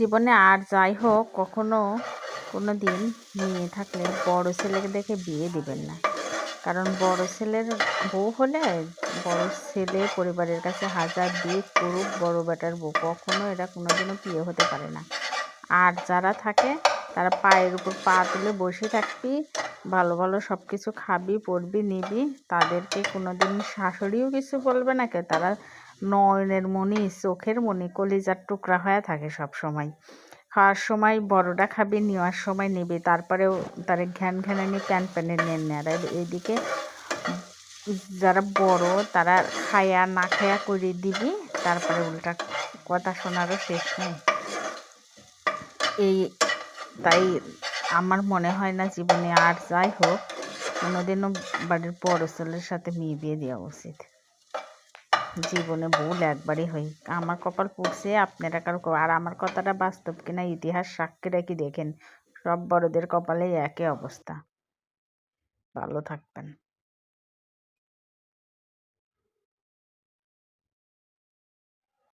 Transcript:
জীবনে আর যাই হোক, কখনো কোনো দিন মেয়ে থাকলে বড় ছেলেকে দেখে বিয়ে দিবেন না। কারণ বড় ছেলের বউ হলে বড় ছেলে পরিবারের কাছে হাজার বিয়ে করুক, বড় বেটার বউ কখনো এটা কোনোদিনও বিয়ে হতে পারে না। আর যারা থাকে, তারা পায়ের উপর পা তুলে বসে থাকবি, ভালো ভালো সব কিছু খাবি, পড়বি, নিবি, তাদেরকে কোনোদিন শাশুড়িও কিছু বলবে না কে? তারা নয়নের মণি চোখের মণি কলিজার টুকরা হয়ে থাকে সব সময়। খাওয়ার সময় বড়টা খাবি, নেওয়ার সময় নিবি, তারপরেও তারা ঘ্যান ঘ্যানানি, প্যান প্যানে নেন নেয় এইদিকে যারা বড়, তারা খায়া না খায়া করে দিবি, তারপরে উল্টা কথা শোনারও শেষ নেই। এই তাই আমার মনে হয় না জীবনে আর যাই হোক, কোনোদিনও বাড়ির বড় ছেলের সাথে মেয়ে বিয়ে দেওয়া উচিত। জীবনে ভুল একবারই হই। আমার কপাল পড়ছে আপনারা কারও আর আমার কথাটা বাস্তব কিনা ইতিহাস সাক্ষী রেখে দেখেন। সব বড়দের কপালেই একই অবস্থা। ভালো থাকবেন।